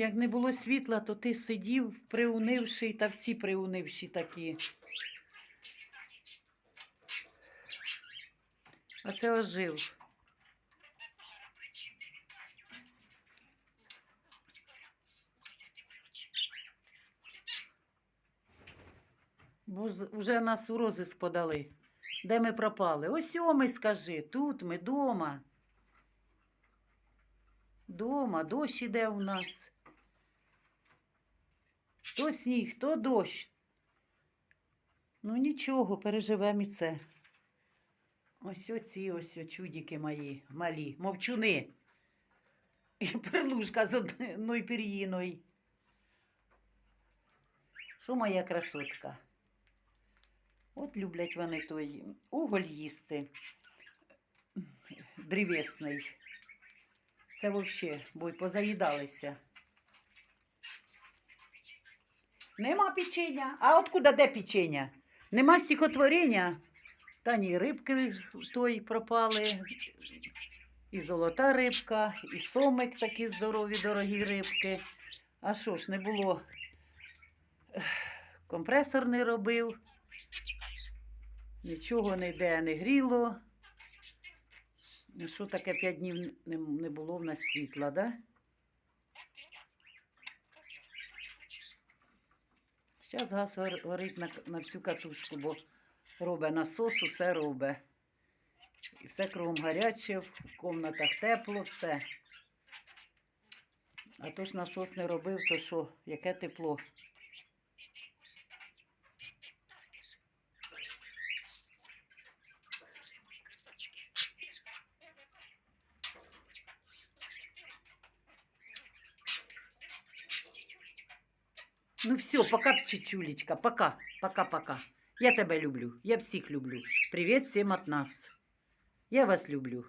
як не було світла, то ти сидів приунивший, та всі приунивші такі. А це ожив. Бо вже нас у розиск подали. Де ми пропали? Ось ми скажи, тут ми дома. Дома, дощ іде у нас. То сніг, то дощ. Ну нічого, переживемо і це. Ось оці ось чудики мої, малі, мовчуни. І перлушка з одною пір'їною. Що моя красотка? От люблять вони той уголь їсти древесний. Це взагалі, бо позаїдалися. Нема печення. А откуда де печення? Нема стихотворення. Та ні, рибки той пропали. І золота рибка, і сомик такі здорові, дорогі рибки. А що ж, не було. Компресор не робив. Нічого ніде не гріло. Що таке п'ять днів не, не було в нас світла, да? Зараз газ горить на, на всю катушку, бо робить насос, усе робить. І все кругом гаряче, в кімнатах тепло, все. А то ж насос не робив, то що, яке тепло? Ну все, пока, чечулечка, пока, пока-пока. Я тебя люблю, я всех люблю. Привет всем от нас. Я вас люблю.